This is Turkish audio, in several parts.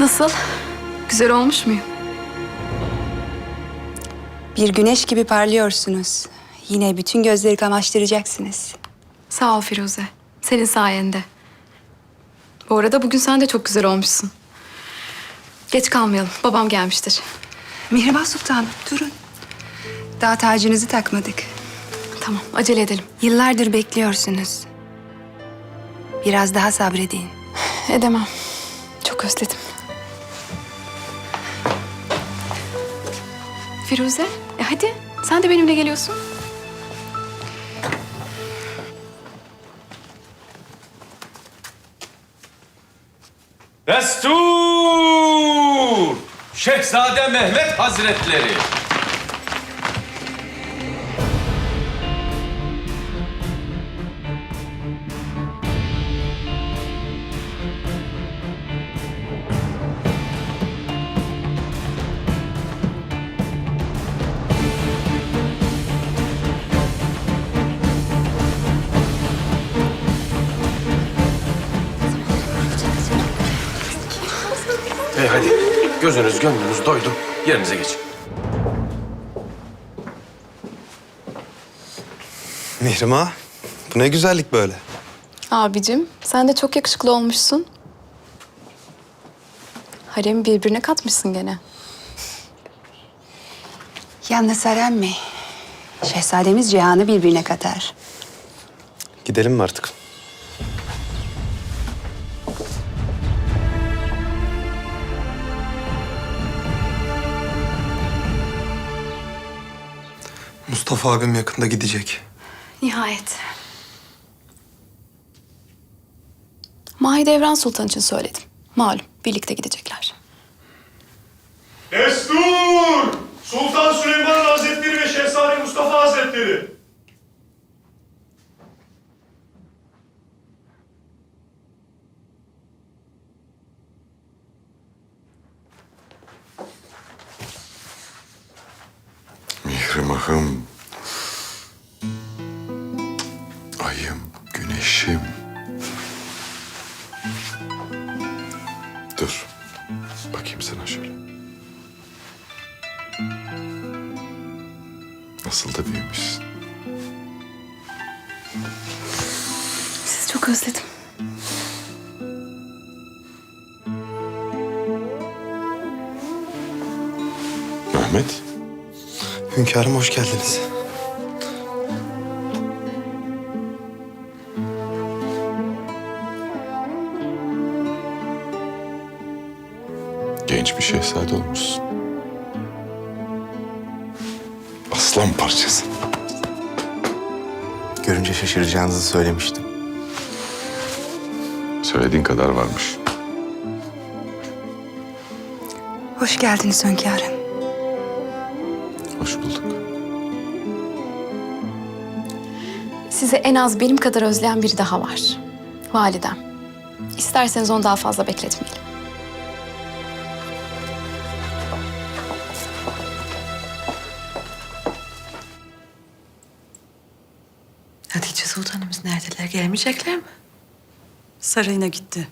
Nasıl? Güzel olmuş muyum? Bir güneş gibi parlıyorsunuz. Yine bütün gözleri kamaştıracaksınız. Sağ ol Firuze. Senin sayende. Bu arada bugün sen de çok güzel olmuşsun. Geç kalmayalım. Babam gelmiştir. Mihrimah Sultanım durun. Daha tacınızı takmadık. Tamam, acele edelim. Yıllardır bekliyorsunuz. Biraz daha sabredin. Edemem. Çok özledim. Firuze, e hadi. Sen de benimle geliyorsun. Destur! Şehzade Mehmet Hazretleri. Gözünüz gönlünüz doydu. Yerinize geçin. Mihrimah, bu ne güzellik böyle. Abicim, sen de çok yakışıklı olmuşsun. Haremi birbirine katmışsın gene. Yalnız Harem mi? Şehzademiz cihanı birbirine katar. Gidelim mi artık? Mustafa abim yakında gidecek. Nihayet. Mahidevran Sultan için söyledim. Malum, birlikte gidecekler. Destur! Sultan Süleyman Hazretleri ve Şehzade Mustafa Hazretleri. Mehmet, Hünkârım hoş geldiniz. genç bir şehzade olmuşsun. Aslan parçası. Görünce şaşıracağınızı söylemiştim. Söylediğin kadar varmış. Hoş geldiniz hünkârım. Sizi en az benim kadar özleyen biri daha var. Validem. İsterseniz onu daha fazla bekletmeyelim. Hatice Sultanımız neredeler? Gelmeyecekler mi? Sarayına gitti.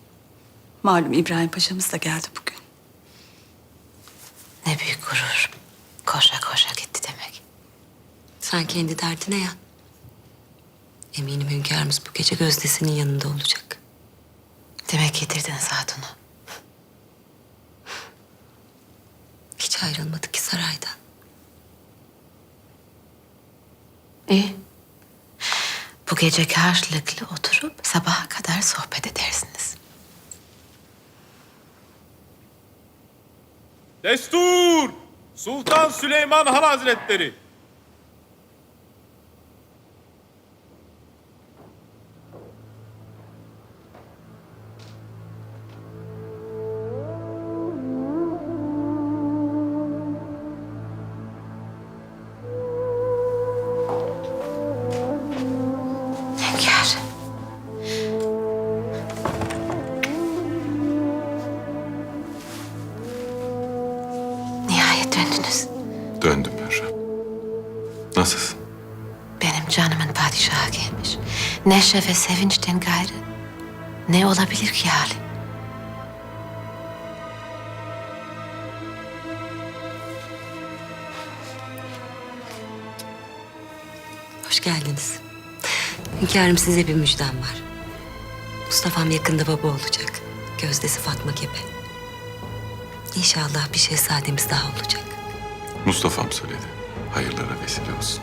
Malum İbrahim Paşa'mız da geldi bugün. Ne büyük gurur. Koşa koşa gitti demek. Sen kendi derdine yan. Eminim hünkârımız bu gece gözdesinin yanında olacak. Demek getirdiniz hatunu. Hiç ayrılmadı ki saraydan. İyi. Bu gece karşılıklı oturup sabaha kadar sohbet edersiniz. Destur! Sultan Süleyman Han Hazretleri. Neşe ve sevinçten gayrı ne olabilir ki halim? Hoş geldiniz. Hünkârım size bir müjdem var. Mustafa'm yakında baba olacak. Gözdesi Fatma gibi. İnşallah bir şey şehzademiz daha olacak. Mustafa'm söyledi. Hayırlara vesile olsun.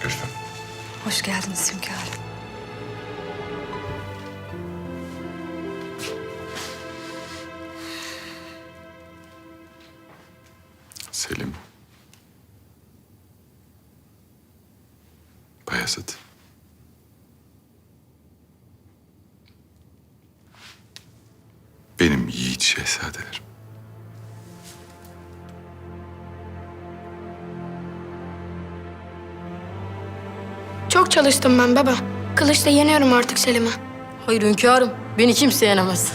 Görüşmek Hoş geldiniz hünkârım. Selim. Bayezid. Benim yiğit şehzadelerim. Çalıştım ben baba. Kılıçla yeniyorum artık Selim'i. Hayır hünkârım, beni kimse yenemez.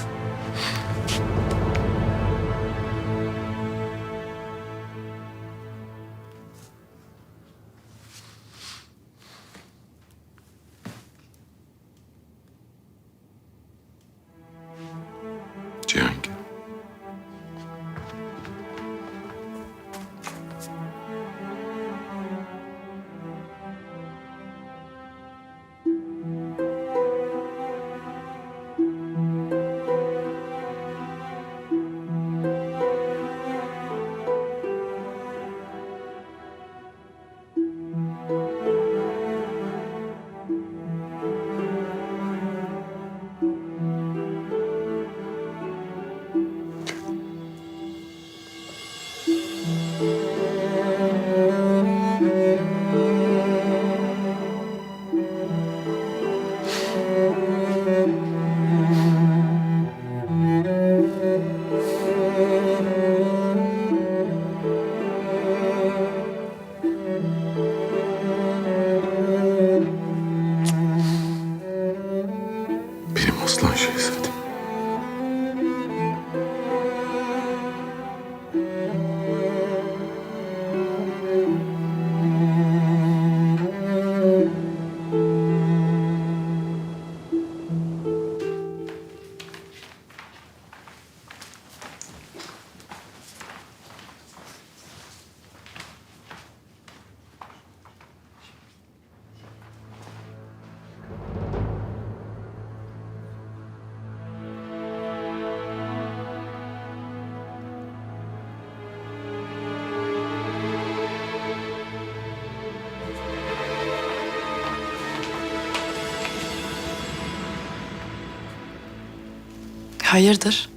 Hayırdır?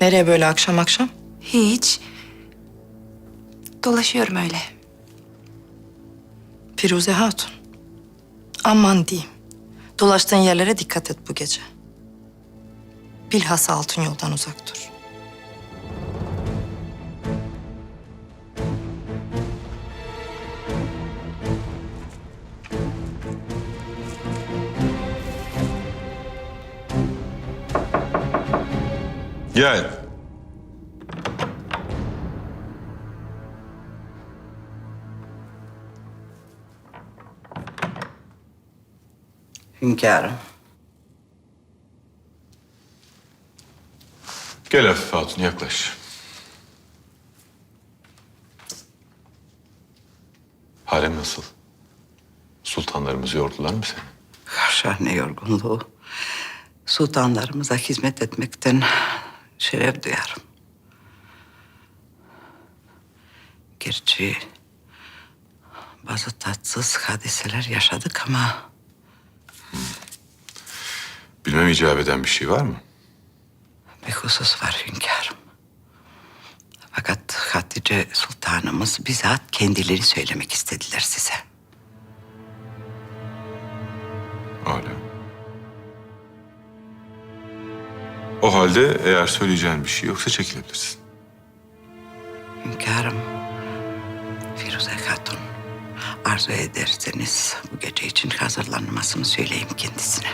Nereye böyle akşam akşam? Hiç. Dolaşıyorum öyle. Firuze Hatun. Aman diyeyim. Dolaştığın yerlere dikkat et bu gece. Bilhassa altın yoldan uzak dur. Gel. Hünkârım. Gel Afife Hatun yaklaş. Harem nasıl? Sultanlarımız yordular mı seni? Haşa ne yorgunluğu. Sultanlarımıza hizmet etmekten şeref duyarım. Gerçi bazı tatsız hadiseler yaşadık ama Bilmem icap eden bir şey var mı? bir husus var hünkârım. Fakat Hatice Sultanımız bizzat kendileri söylemek istediler size. O halde eğer söyleyeceğin bir şey yoksa çekilebilirsin. Hünkârım, Firuze Hatun, arzu ederseniz bu gece için hazırlanmasını söyleyeyim kendisine.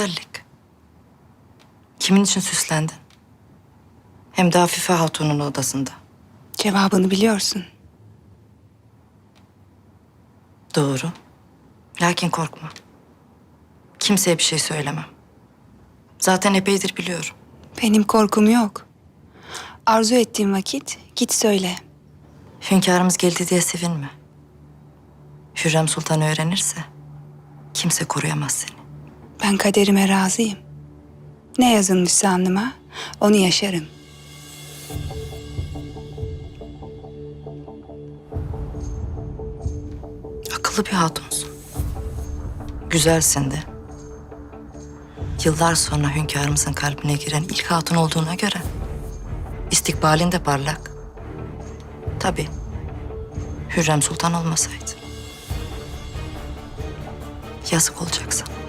Güzellik. Kimin için süslendin? Hem de Afife Hatun'un odasında. Cevabını biliyorsun. Doğru. Lakin korkma. Kimseye bir şey söylemem. Zaten epeydir biliyorum. Benim korkum yok. Arzu ettiğin vakit git söyle. Hünkârımız geldi diye sevinme. Hürrem Sultan öğrenirse kimse koruyamaz seni. Ben kaderime razıyım. Ne yazılmışsa alnıma onu yaşarım. Akıllı bir hatunsun. Güzelsin de. Yıllar sonra hünkârımızın kalbine giren ilk hatun olduğuna göre istikbalin de parlak. Tabii. Hürrem Sultan olmasaydı. Yazık olacak sana.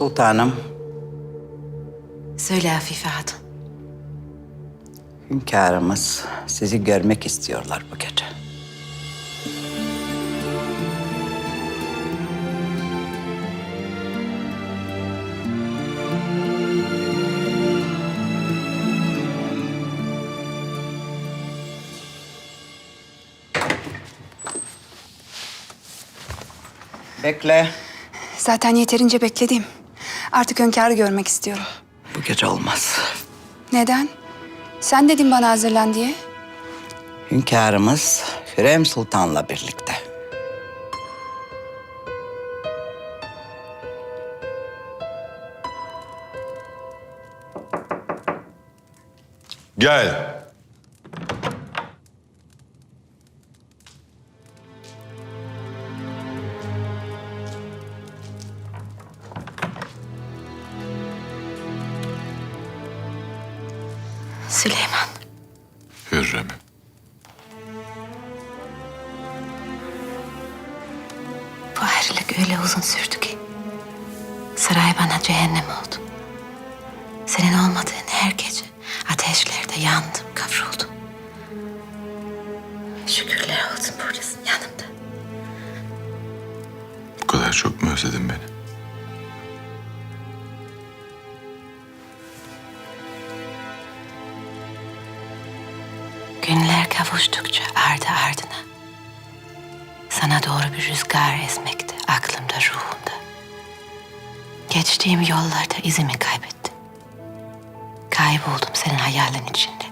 Sultanım, Söyle Afife Hatun. hünkârımız sizi görmek istiyorlar bu gece. Bekle. Zaten yeterince bekledim. Artık hünkârı görmek istiyorum. Bu gece olmaz. Neden? Sen dedin bana hazırlan diye. Hünkârımız Hürrem Sultan'la birlikte. Gel. Süleyman. Hürrem'im. Bu ayrılık öyle uzun sürdü ki. Saray bana cehennem oldu. Senin olmadığın her gece ateşlerde yandım, kavruldum. Şükürler olsun buradasın yanımda. Bu kadar çok mu özledin beni? Ardı ardına. Sana doğru bir rüzgar esmekti aklımda, ruhumda. Geçtiğim yollarda izimi kaybettim. Kayboldum senin hayalin içinde.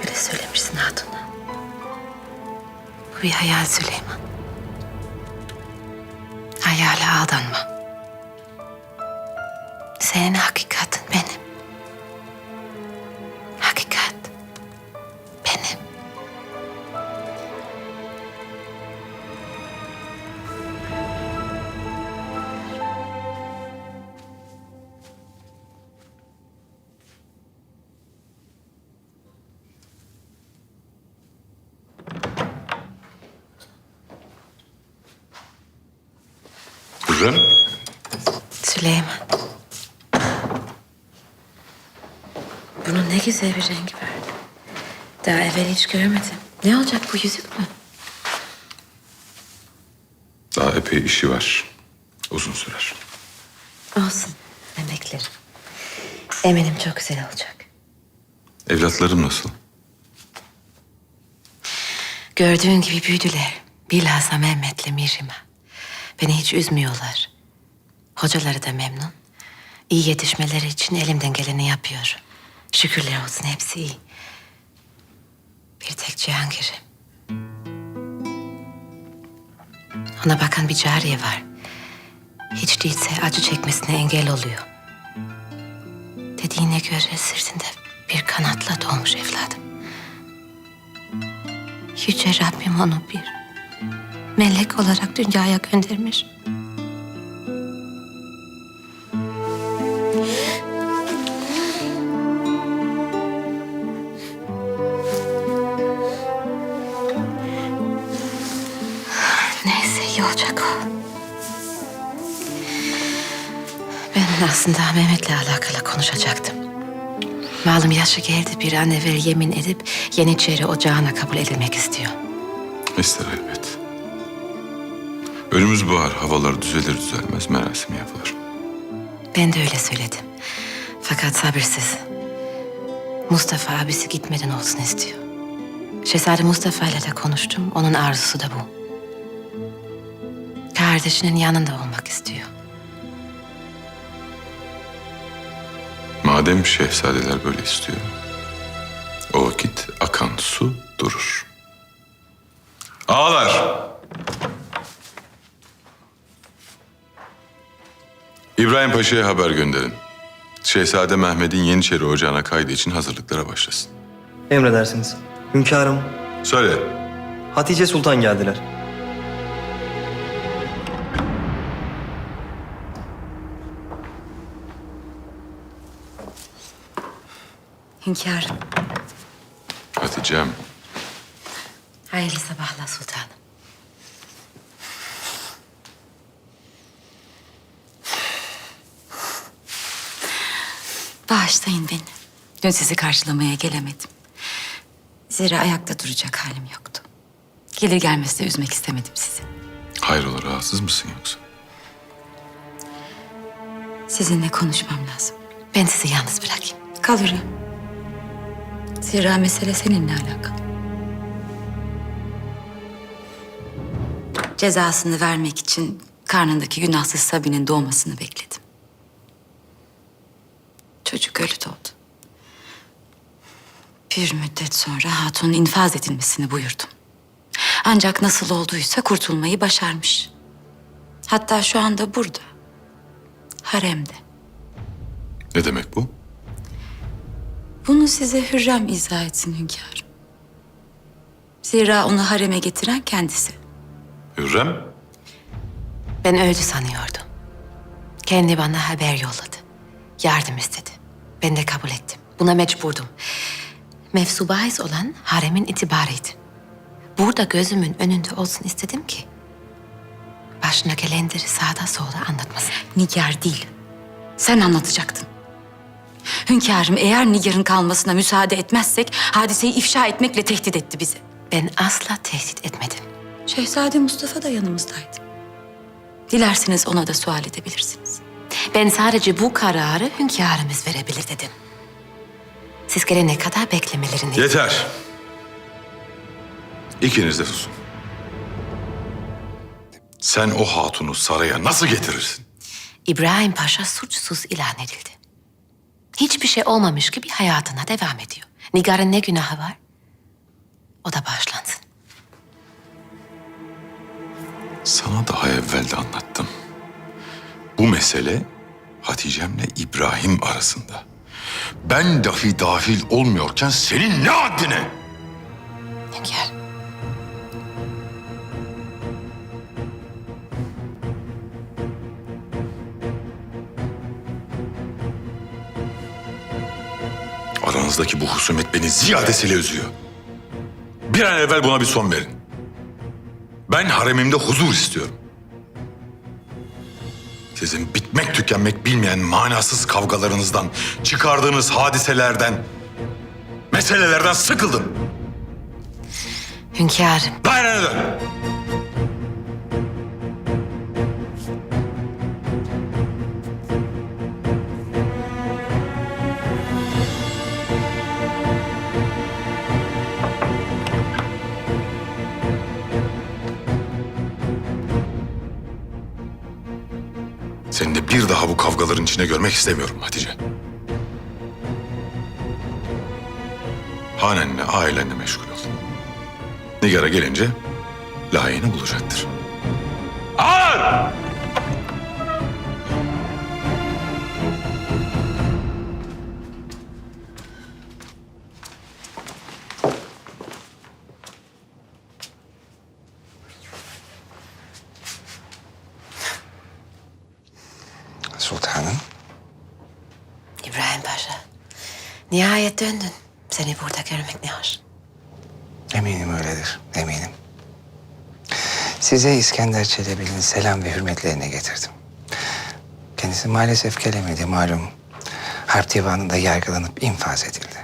Öyle söylemişsin hatuna. Bu bir hayal Süleyman. Hayale aldanma. Senin hakikatin Hürrem. Süleyman. Bunun ne güzel bir rengi var. Daha evvel hiç görmedim. Ne olacak bu yüzük mü? Daha epey işi var. Uzun sürer. Olsun. Ben beklerim. Eminim çok güzel olacak. Evlatlarım nasıl? Gördüğün gibi büyüdüler. Bilhassa Mehmet'le Mihrimah. Beni hiç üzmüyorlar. Hocaları da memnun. İyi yetişmeleri için elimden geleni yapıyorum. Şükürler olsun hepsi iyi. Bir tek Cihangir. Ona bakan bir cariye var. Hiç değilse acı çekmesine engel oluyor. Dediğine göre sırtında bir kanatla doğmuş evladım. Yüce Rabbim onu bir melek olarak dünyaya göndermiş. Neyse iyi olacak o. Ben aslında Mehmet'le alakalı konuşacaktım. Malum yaşı geldi bir an evvel yemin edip Yeniçeri ocağına kabul edilmek istiyor. İster elbet. Önümüz bahar, havalar düzelir düzelmez merasimi yapılır. Ben de öyle söyledim. Fakat sabırsız. Mustafa abisi gitmeden olsun istiyor. Şehzade Mustafa ile de konuştum. Onun arzusu da bu. Kardeşinin yanında olmak istiyor. Madem şehzadeler böyle istiyor, o vakit akan su durur. Ağlar! İbrahim Paşa'ya haber gönderin. Şehzade Mehmet'in Yeniçeri Ocağı'na kaydı için hazırlıklara başlasın. Emredersiniz. Hünkârım, Söyle, Hatice Sultan geldiler. Hünkârım. Hatice'm. Hayırlı sabahlar sultanım. Bağışlayın beni. Dün sizi karşılamaya gelemedim. Zira ayakta duracak halim yoktu. Gelir gelmez de üzmek istemedim sizi. Hayrola rahatsız mısın yoksa? Sizinle konuşmam lazım. Ben sizi yalnız bırakayım. Kal Hürrem. Zira mesele seninle alakalı. Cezasını vermek için karnındaki günahsız Sabi'nin doğmasını bekledim. Çocuk ölü doğdu. Bir müddet sonra hatunun infaz edilmesini buyurdum. Ancak nasıl olduysa kurtulmayı başarmış. Hatta şu anda burada. Haremde. Ne demek bu? Bunu size Hürrem izah etsin hünkârım. Zira onu hareme getiren kendisi. Hürrem? Ben öldü sanıyordum. Kendi bana haber yolladı. Yardım istedi. Ben de kabul ettim. Buna mecburdum. Mevzu bahis olan haremin itibarıydı. Burada gözümün önünde olsun istedim ki... ...başına gelenleri sağda solda anlatmasın. Nigar değil. Sen anlatacaktın. Hünkârım eğer Nigar'ın kalmasına müsaade etmezsek... ...hadiseyi ifşa etmekle tehdit etti bizi. Ben asla tehdit etmedim. Şehzade Mustafa da yanımızdaydı. Dilerseniz ona da sual edebilirsiniz. Ben sadece bu kararı hünkârımız verebilir dedim. Siz gelene kadar beklemelerini... Yeter. İkiniz de susun. Sen o hatunu saraya nasıl getirirsin? İbrahim Paşa suçsuz ilan edildi. Hiçbir şey olmamış gibi hayatına devam ediyor. Nigar'ın ne günahı var? O da bağışlansın. Sana daha evvel de anlattım. Bu mesele Hatice'mle İbrahim arasında. Ben dahi dahil olmuyorken senin ne haddine? Hünkâr. Aranızdaki bu husumet beni ziyadesiyle üzüyor. Bir an evvel buna bir son verin. Ben haremimde huzur istiyorum. Sizin bitmek tükenmek bilmeyen manasız kavgalarınızdan, çıkardığınız hadiselerden, meselelerden sıkıldım. Hünkârım. Dairene dön. Daha bu kavgaların içine görmek istemiyorum Hatice. Hanenle, ailenle meşgul ol. Nigar'a gelince layığını bulacaktır. Nihayet döndün. Seni burada görmek ne hoş. Eminim öyledir, eminim. Size İskender Çelebi'nin selam ve hürmetlerini getirdim. Kendisi maalesef gelemedi malum. Harp divanında yargılanıp infaz edildi.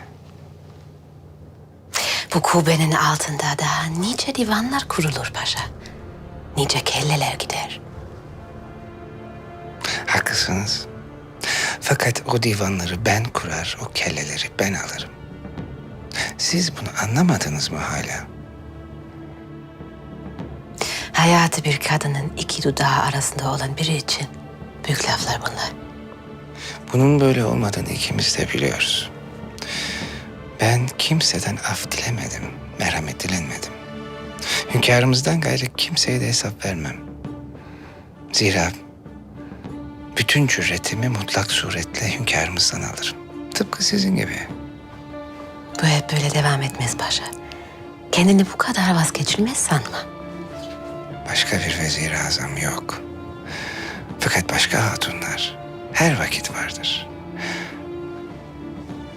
Bu kubbenin altında daha nice divanlar kurulur paşa. Nice kelleler gider. Haklısınız. Fakat o divanları ben kurar, o kelleleri ben alırım. Siz bunu anlamadınız mı hala? Hayatı bir kadının iki dudağı arasında olan biri için büyük laflar bunlar. Bunun böyle olmadığını ikimiz de biliyoruz. Ben kimseden af dilemedim, merhamet dilenmedim. Hünkârımızdan gayrı kimseye de hesap vermem. Zira bütün cüretimi mutlak suretle hünkârımızdan alırım. Tıpkı sizin gibi. Bu hep böyle devam etmez paşa. Kendini bu kadar vazgeçilmez sanma. Başka bir vezir azam yok. Fakat başka hatunlar her vakit vardır.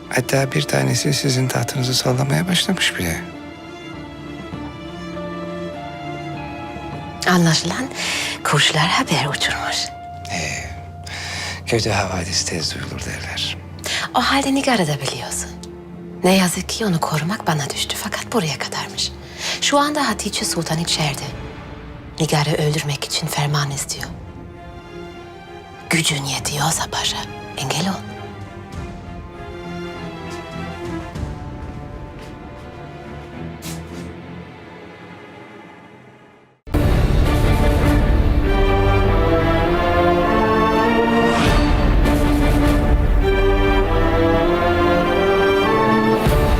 Hatta bir tanesi sizin tahtınızı sallamaya başlamış bile. Anlaşılan kuşlar haber uçurmuş. Ee, kötü havadis tez duyulur derler. O halde Nigar'ı da biliyorsun. Ne yazık ki onu korumak bana düştü fakat buraya kadarmış. Şu anda Hatice Sultan içeride. Nigar'ı öldürmek için ferman istiyor. Gücün yetiyorsa paşa engel ol.